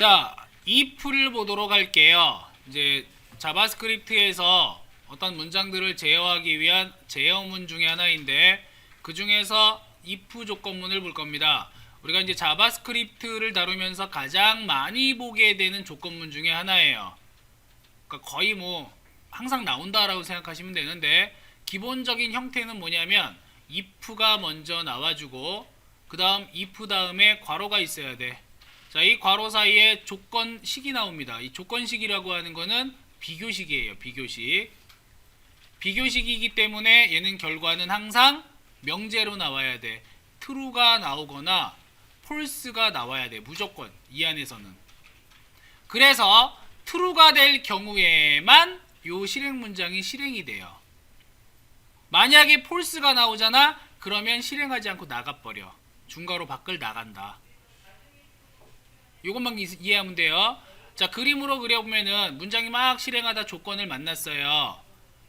자, if를 보도록 할게요. 이제 자바스크립트에서 어떤 문장들을 제어하기 위한 제어문 중에 하나인데 그 중에서 if 조건문을 볼 겁니다. 우리가 이제 자바스크립트를 다루면서 가장 많이 보게 되는 조건문 중에 하나예요. 그러니까 거의 뭐 항상 나온다라고 생각하시면 되는데 기본적인 형태는 뭐냐면 if가 먼저 나와주고 그 다음 if 다음에 괄호가 있어야 돼. 자, 이 괄호 사이에 조건식이 나옵니다. 이 조건식이라고 하는 거는 비교식이에요. 비교식. 비교식이기 때문에 얘는 결과는 항상 명제로 나와야 돼. true가 나오거나 false가 나와야 돼. 무조건 이 안에서는. 그래서 true가 될 경우에만 요 실행 문장이 실행이 돼요. 만약에 false가 나오잖아. 그러면 실행하지 않고 나가버려. 중괄호 밖을 나간다. 요것만 이- 이해하면 돼요. 자, 그림으로 그려보면은 문장이 막 실행하다 조건을 만났어요.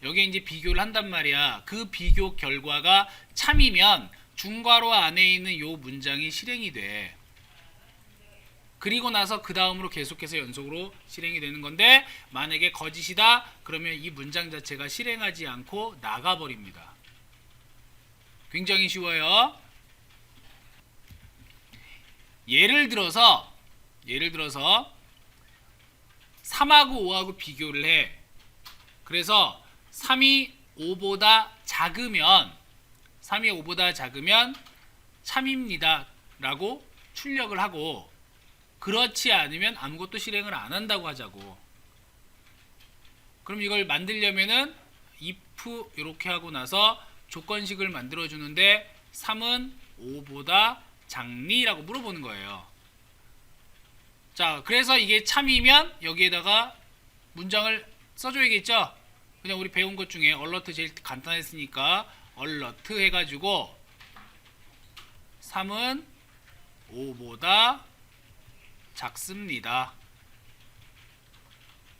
여기에 이제 비교를 한단 말이야. 그 비교 결과가 참이면 중괄호 안에 있는 요 문장이 실행이 돼. 그리고 나서 그 다음으로 계속해서 연속으로 실행이 되는 건데 만약에 거짓이다 그러면 이 문장 자체가 실행하지 않고 나가버립니다. 굉장히 쉬워요. 예를 들어서 예를 들어서 3하고 5하고 비교를 해. 그래서 3이 5보다 작으면 3이 5보다 작으면 참입니다. 라고 출력을 하고 그렇지 않으면 아무것도 실행을 안 한다고 하자고. 그럼 이걸 만들려면은 if 이렇게 하고 나서 조건식을 만들어 주는데 3은 5보다 작니라고 물어보는 거예요. 자, 그래서 이게 참이면 여기에다가 문장을 써줘야겠죠? 그냥 우리 배운 것 중에 얼러트 제일 간단했으니까 얼러트 해가지고 3은 5보다 작습니다.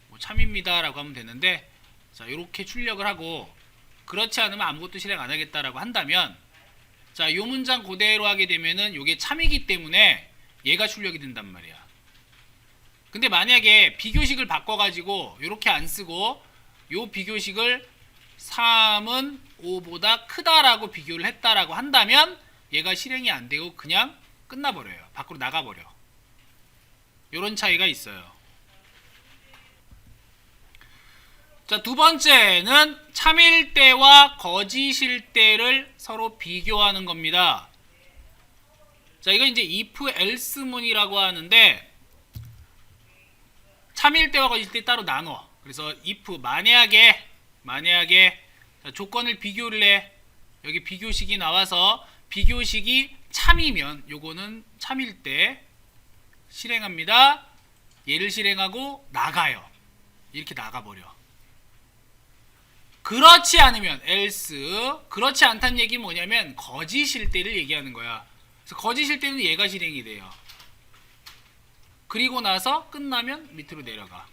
뭐 참입니다라고 하면 되는데 자 이렇게 출력을 하고 그렇지 않으면 아무것도 실행 안 하겠다라고 한다면 자요 문장 그대로 하게 되면은 요게 참이기 때문에 얘가 출력이 된단 말이야. 근데 만약에 비교식을 바꿔가지고 이렇게 안 쓰고 요 비교식을 3은 5보다 크다라고 비교를 했다라고 한다면 얘가 실행이 안 되고 그냥 끝나버려요. 밖으로 나가버려. 요런 차이가 있어요. 자, 두 번째는 참일 때와 거짓일 때를 서로 비교하는 겁니다. 자, 이거 이제 if else문이라고 하는데 참일 때와 거짓일 때 따로 나눠. 그래서 if 만약에 만약에 자, 조건을 비교를 해. 여기 비교식이 나와서 비교식이 참이면 요거는 참일 때 실행합니다. 얘를 실행하고 나가요. 이렇게 나가버려. 그렇지 않으면 else 그렇지 않다는 얘기는 뭐냐면 거짓일 때를 얘기하는 거야. 그래서 거짓일 때는 얘가 실행이 돼요. 그리고 나서 끝나면 밑으로 내려가.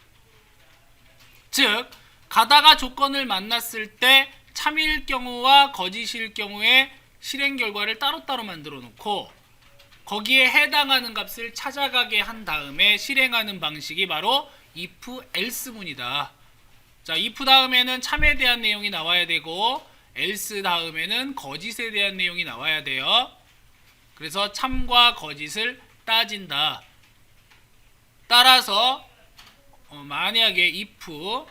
즉 가다가 조건을 만났을 때 참일 경우와 거짓일 경우에 실행 결과를 따로따로 만들어 놓고 거기에 해당하는 값을 찾아가게 한 다음에 실행하는 방식이 바로 if else문이다. 자, if 다음에는 참에 대한 내용이 나와야 되고 else 다음에는 거짓에 대한 내용이 나와야 돼요. 그래서 참과 거짓을 따진다. 따라서 어, 만약에 if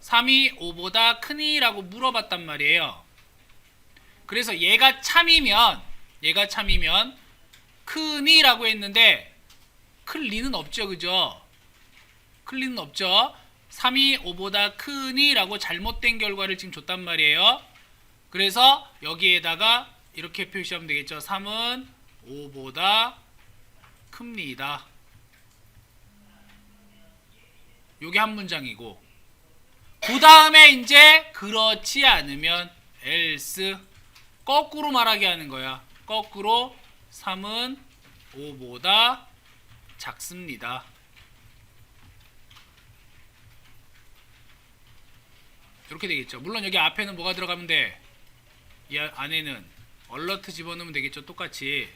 3이 5보다 크니라고 물어봤단 말이에요. 그래서 얘가 참이면 얘가 참이면 크니라고 했는데 클 리는 없죠. 그죠? 클 리는 없죠. 3이 5보다 크니라고 잘못된 결과를 지금 줬단 말이에요. 그래서 여기에다가 이렇게 표시하면 되겠죠. 3은 5보다 큽니다. 요게 한 문장이고 그 다음에 이제 그렇지 않으면 else 거꾸로 말하게 하는 거야. 거꾸로 3은 5보다 작습니다. 이렇게 되겠죠. 물론 여기 앞에는 뭐가 들어가면 돼? 이 아- 안에는 얼러트 집어넣으면 되겠죠. 똑같이.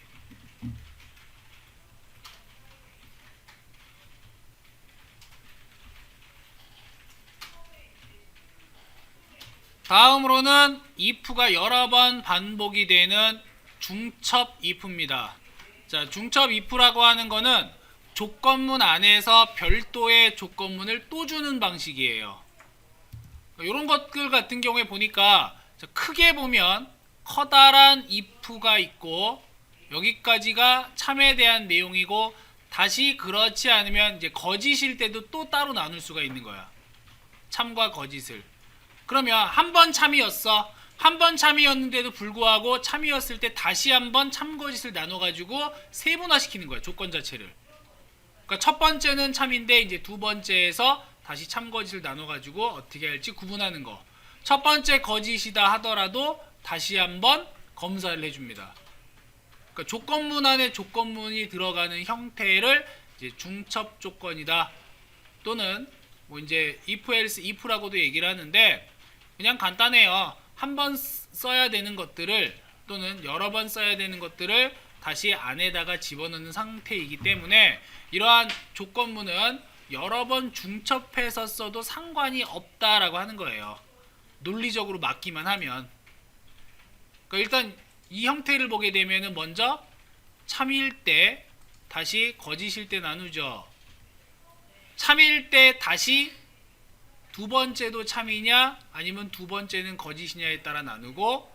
다음으로는 if가 여러 번 반복이 되는 중첩 if입니다. 자, 중첩 if라고 하는 거는 조건문 안에서 별도의 조건문을 또 주는 방식이에요. 이런 것들 같은 경우에 보니까 자, 크게 보면 커다란 if가 있고 여기까지가 참에 대한 내용이고 다시 그렇지 않으면 이제 거짓일 때도 또 따로 나눌 수가 있는 거야. 참과 거짓을. 그러면 한 번 참이었어. 한 번 참이었는데도 불구하고 참이었을 때 다시 한 번 참거짓을 나눠 가지고 세분화 시키는 거야. 조건 자체를. 그러니까 첫 번째는 참인데 이제 두 번째에서 다시 참거짓을 나눠 가지고 어떻게 할지 구분하는 거. 첫 번째 거짓이다 하더라도 다시 한번 검사를 해 줍니다. 그러니까 조건문 안에 조건문이 들어가는 형태를 이제 중첩 조건이다. 또는 뭐 이제 if else if라고도 얘기를 하는데 그냥 간단해요. 한 번 써야 되는 것들을 또는 여러 번 써야 되는 것들을 다시 안에다가 집어넣는 상태이기 때문에 이러한 조건문은 여러 번 중첩해서 써도 상관이 없다라고 하는 거예요. 논리적으로 맞기만 하면. 그러니까 일단 이 형태를 보게 되면은 먼저 참일 때 다시 거짓일 때 나누죠. 참일 때 다시 두 번째도 참이냐 아니면 두 번째는 거짓이냐에 따라 나누고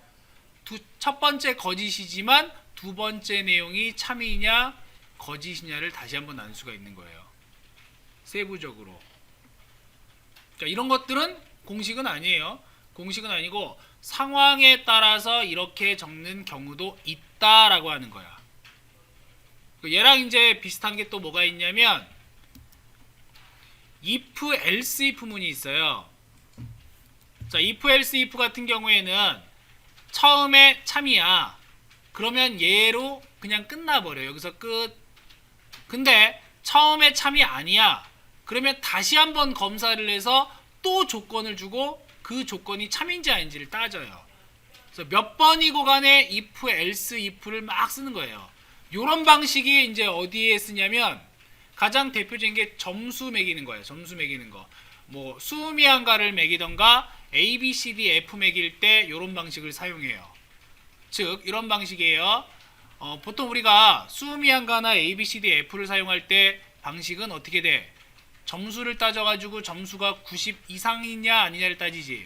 두, 첫 번째 거짓이지만 두 번째 내용이 참이냐 거짓이냐를 다시 한번 나눌 수가 있는 거예요. 세부적으로. 자, 이런 것들은 공식은 아니에요. 공식은 아니고 상황에 따라서 이렇게 적는 경우도 있다라고 하는 거야. 그 얘랑 이제 비슷한 게 또 뭐가 있냐면 if else if 문이 있어요. 자, if else if 같은 경우에는 처음에 참이야. 그러면 얘로 그냥 끝나버려. 여기서 끝. 근데 처음에 참이 아니야. 그러면 다시 한번 검사를 해서 또 조건을 주고 그 조건이 참인지 아닌지를 따져요. 그래서 몇 번이고 간에 if, else, if를 막 쓰는 거예요. 요런 방식이 이제 어디에 쓰냐면 가장 대표적인 게 점수 매기는 거예요. 점수 매기는 거. 뭐 수미한가를 매기던가 A, B, C, D, F 매길 때 요런 방식을 사용해요. 즉 이런 방식이에요. 어, 보통 우리가 수미한가나 A, B, C, D, F를 사용할 때 방식은 어떻게 돼? 점수를 따져가지고 점수가 90 이상이냐 아니냐를 따지지.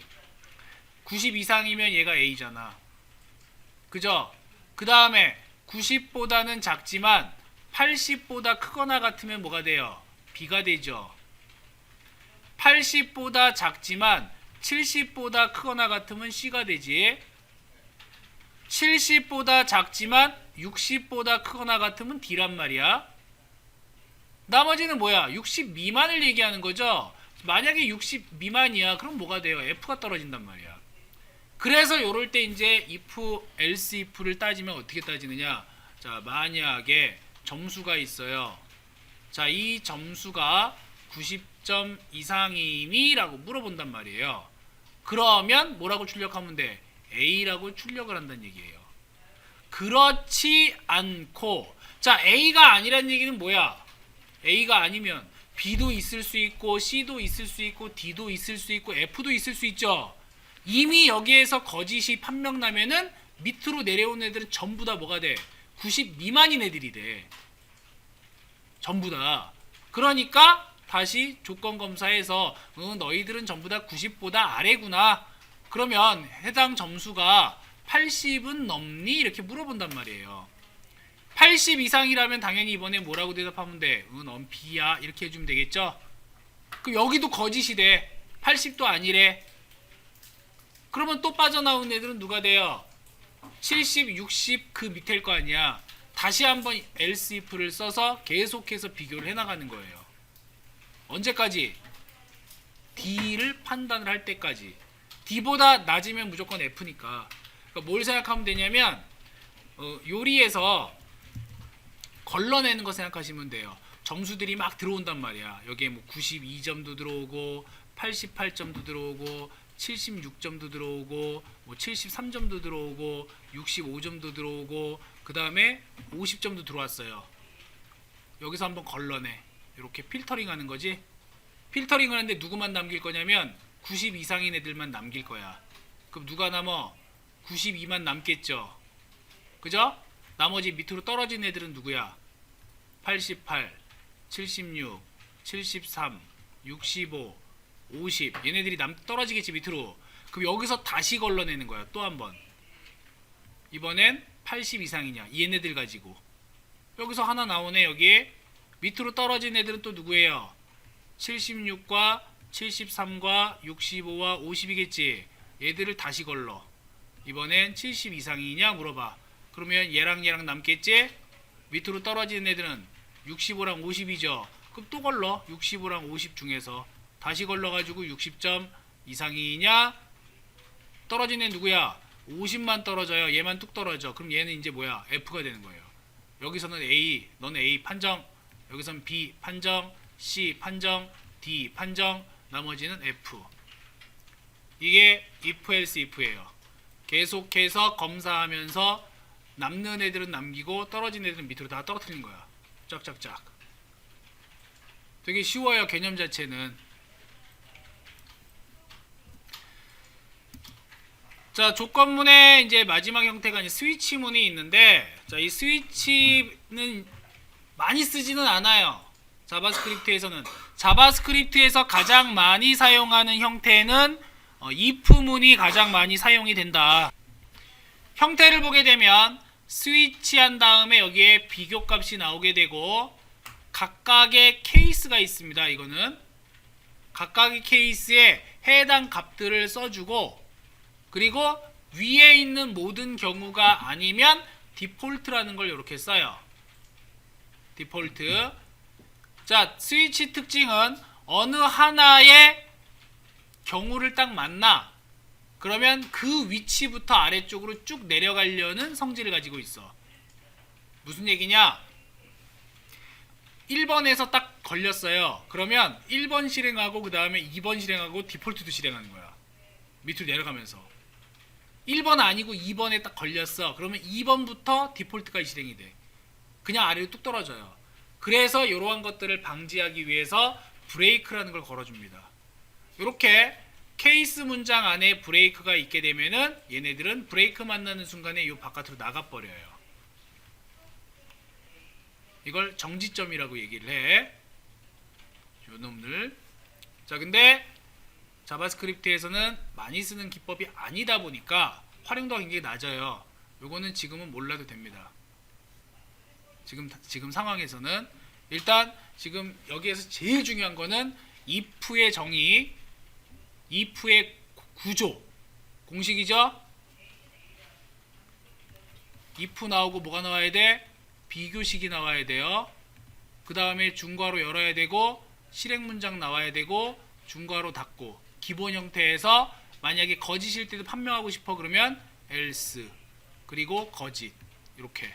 90 이상이면 얘가 A잖아. 그죠? 그 다음에 90보다는 작지만 80보다 크거나 같으면 뭐가 돼요? B가 되죠. 80보다 작지만 70보다 크거나 같으면 C가 되지. 70보다 작지만 60보다 크거나 같으면 D란 말이야. 나머지는 뭐야? 60 미만을 얘기하는 거죠. 만약에 60 미만이야, 그럼 뭐가 돼요? F가 떨어진단 말이야. 그래서 요럴 때 이제 if, else if를 따지면 어떻게 따지느냐? 자, 만약에 점수가 있어요. 자, 이 점수가 90점 이상이니 라고 물어본단 말이에요. 그러면 뭐라고 출력하면 돼? A라고 출력을 한다는 얘기예요. 그렇지 않고 자, A가 아니란 얘기는 뭐야? A가 아니면 B도 있을 수 있고 C도 있을 수 있고 D도 있을 수 있고 F도 있을 수 있죠. 이미 여기에서 거짓이 판명 나면은 밑으로 내려온 애들은 전부 다 뭐가 돼? 90 미만인 애들이 돼. 전부 다. 그러니까 다시 조건 검사해서 어, 너희들은 전부 다 90보다 아래구나. 그러면 해당 점수가 80은 넘니? 이렇게 물어본단 말이에요. 80 이상이라면 당연히 이번에 뭐라고 대답하면 돼? 응, 넌 B야. 이렇게 해주면 되겠죠? 그 여기도 거짓이 돼. 80도 아니래. 그러면 또 빠져나온 애들은 누가 돼요? 70, 60 그 밑일 거 아니야. 다시 한번 else if를 써서 계속해서 비교를 해나가는 거예요. 언제까지? D를 판단을 할 때까지. D보다 낮으면 무조건 F니까. 그러니까 뭘 생각하면 되냐면 어, 요리에서 걸러내는 거 생각하시면 돼요. 점수들이 막 들어온단 말이야. 여기에 뭐 92점도 들어오고 88점도 들어오고 76점도 들어오고 뭐 73점도 들어오고 65점도 들어오고 그 다음에 50점도 들어왔어요. 여기서 한번 걸러내. 이렇게 필터링 하는 거지. 필터링을 하는데 누구만 남길 거냐면 90 이상인 애들만 남길 거야. 그럼 누가 남어? 92만 남겠죠. 그죠? 나머지 밑으로 떨어진 애들은 누구야? 88, 76, 73, 65, 50. 얘네들이 남 떨어지겠지 밑으로. 그럼 여기서 다시 걸러내는 거야. 또 한 번. 이번엔 80 이상이냐? 얘네들 가지고. 여기서 하나 나오네 여기에. 밑으로 떨어진 애들은 또 누구예요? 76과 73과 65와 50이겠지. 얘들을 다시 걸러. 이번엔 70 이상이냐 물어봐. 그러면 얘랑 얘랑 남겠지? 밑으로 떨어지는 애들은 65랑 50이죠. 그럼 또 걸러. 65랑 50 중에서 다시 걸러가지고 60점 이상이냐? 떨어진 애 누구야? 50만 떨어져요. 얘만 뚝 떨어져. 그럼 얘는 이제 뭐야? F가 되는 거예요. 여기서는 A, 너는 A 판정. 여기서는 B 판정, C 판정, D 판정, 나머지는 F. 이게 if else if예요. 계속해서 검사하면서 남는 애들은 남기고 떨어진 애들은 밑으로 다 떨어뜨리는 거야. 짝짝짝. 되게 쉬워요 개념 자체는. 자 조건문의 이제 마지막 형태가 이제 스위치문이 있는데 자 이 스위치는 많이 쓰지는 않아요. 자바스크립트에서는 자바스크립트에서 가장 많이 사용하는 형태는 어, if문이 가장 많이 사용이 된다. 형태를 보게 되면 스위치한 다음에 여기에 비교값이 나오게 되고 각각의 케이스가 있습니다. 이거는 각각의 케이스에 해당 값들을 써주고 그리고 위에 있는 모든 경우가 아니면 디폴트라는 걸 이렇게 써요. 디폴트. 자, 스위치 특징은 어느 하나의 경우를 딱 만나 그러면 그 위치부터 아래쪽으로 쭉 내려가려는 성질을 가지고 있어. 무슨 얘기냐? 1번에서 딱 걸렸어요. 그러면 1번 실행하고 그 다음에 2번 실행하고 디폴트도 실행하는 거야. 밑으로 내려가면서. 1번 아니고 2번에 딱 걸렸어. 그러면 2번부터 디폴트가 실행이 돼. 그냥 아래로 뚝 떨어져요. 그래서 이러한 것들을 방지하기 위해서 브레이크라는 걸 걸어줍니다. 이렇게 케이스 문장 안에 브레이크가 있게 되면은 얘네들은 브레이크 만나는 순간에 이 바깥으로 나가 버려요. 이걸 정지점이라고 얘기를 해. 요 놈들. 자, 근데 자바스크립트에서는 많이 쓰는 기법이 아니다 보니까 활용도가 굉장히 낮아요. 요거는 지금은 몰라도 됩니다. 지금 지금 상황에서는 일단 지금 여기에서 제일 중요한 거는 if의 정의, if의 구조, 공식이죠. if 나오고 뭐가 나와야 돼? 비교식이 나와야 돼요. 그 다음에 중괄호 열어야 되고 실행 문장 나와야 되고 중괄호 닫고 기본 형태에서 만약에 거짓일 때도 판명하고 싶어 그러면 else 그리고 거짓 이렇게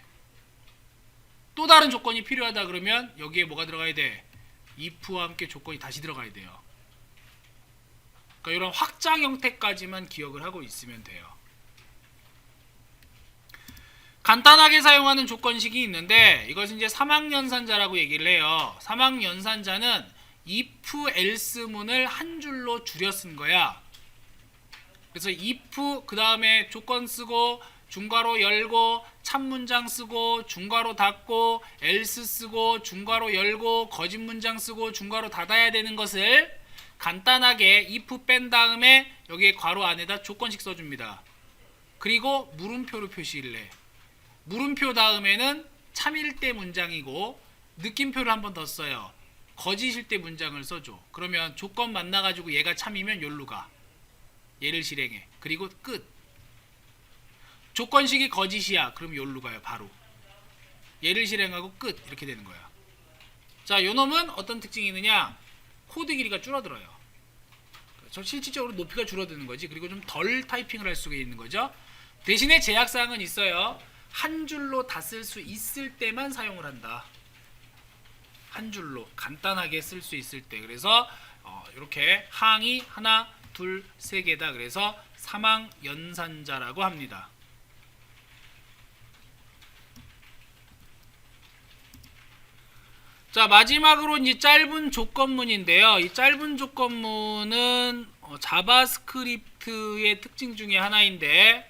또 다른 조건이 필요하다 그러면 여기에 뭐가 들어가야 돼? if와 함께 조건이 다시 들어가야 돼요. 그러니까 이런 확장 형태까지만 기억을 하고 있으면 돼요. 간단하게 사용하는 조건식이 있는데 이것은 이제 사망연산자라고 얘기를 해요. 사망연산자는 if else문을 한 줄로 줄여 쓴 거야. 그래서 if 그 다음에 조건 쓰고 중괄호 열고 참문장 쓰고 중괄호 닫고 else 쓰고 중괄호 열고 거짓 문장 쓰고 중괄호 닫아야 되는 것을 간단하게 if 뺀 다음에 여기에 괄호 안에다 조건식 써줍니다. 그리고 물음표로 표시를 해. 물음표 다음에는 참일 때 문장이고 느낌표를 한 번 더 써요. 거짓일 때 문장을 써줘. 그러면 조건 만나가지고 얘가 참이면 열로 가. 얘를 실행해. 그리고 끝. 조건식이 거짓이야. 그럼 열로 가요. 바로. 얘를 실행하고 끝. 이렇게 되는 거야. 자, 요 놈은 어떤 특징이 있느냐? 코드 길이가 줄어들어요. 저 실질적으로 높이가 줄어드는 거지. 그리고 좀 덜 타이핑을 할 수가 있는 거죠. 대신에 제약 사항은 있어요. 한 줄로 다 쓸 수 있을 때만 사용을 한다. 한 줄로 간단하게 쓸 수 있을 때 그래서 어, 이렇게 항이 하나 둘 세 개다 그래서 사망 연산자라고 합니다. 자 마지막으로 이제 짧은 조건문인데요. 이 짧은 조건문은 어, 자바스크립트 자바스크립트의 특징 중에 하나인데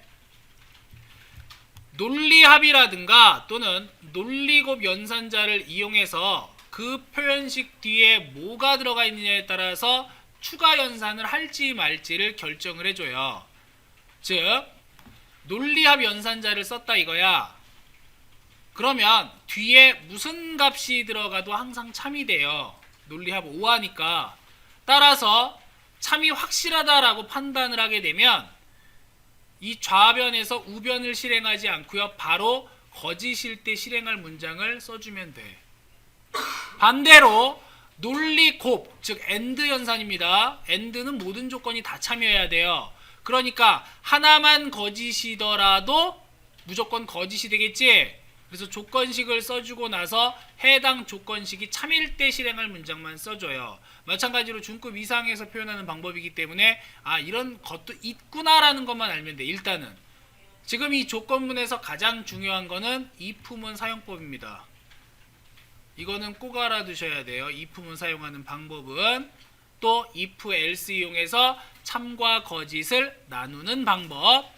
논리합이라든가 또는 논리곱 연산자를 이용해서 그 표현식 뒤에 뭐가 들어가 있느냐에 따라서 추가 연산을 할지 말지를 결정을 해줘요. 즉 논리합 연산자를 썼다 이거야. 그러면 뒤에 무슨 값이 들어가도 항상 참이 돼요. 논리합 5하니까. 따라서 참이 확실하다라고 판단을 하게 되면 이 좌변에서 우변을 실행하지 않고요. 바로 거짓일 때 실행할 문장을 써주면 돼. 반대로 논리 곱, 즉 엔드 연산입니다. 엔드는 모든 조건이 다 참여해야 돼요. 그러니까 하나만 거짓이더라도 무조건 거짓이 되겠지. 그래서 조건식을 써주고 나서 해당 조건식이 참일 때 실행할 문장만 써줘요. 마찬가지로 중급 이상에서 표현하는 방법이기 때문에 아 이런 것도 있구나라는 것만 알면 돼. 일단은 지금 이 조건문에서 가장 중요한 거는 if문 사용법입니다. 이거는 꼭 알아두셔야 돼요. if문 사용하는 방법은 또 if else 이용해서 참과 거짓을 나누는 방법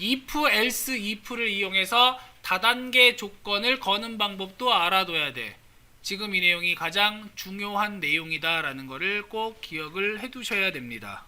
if else if를 이용해서 다단계 조건을 거는 방법도 알아둬야 돼. 지금 이 내용이 가장 중요한 내용이다라는 것을 꼭 기억을 해 두셔야 됩니다.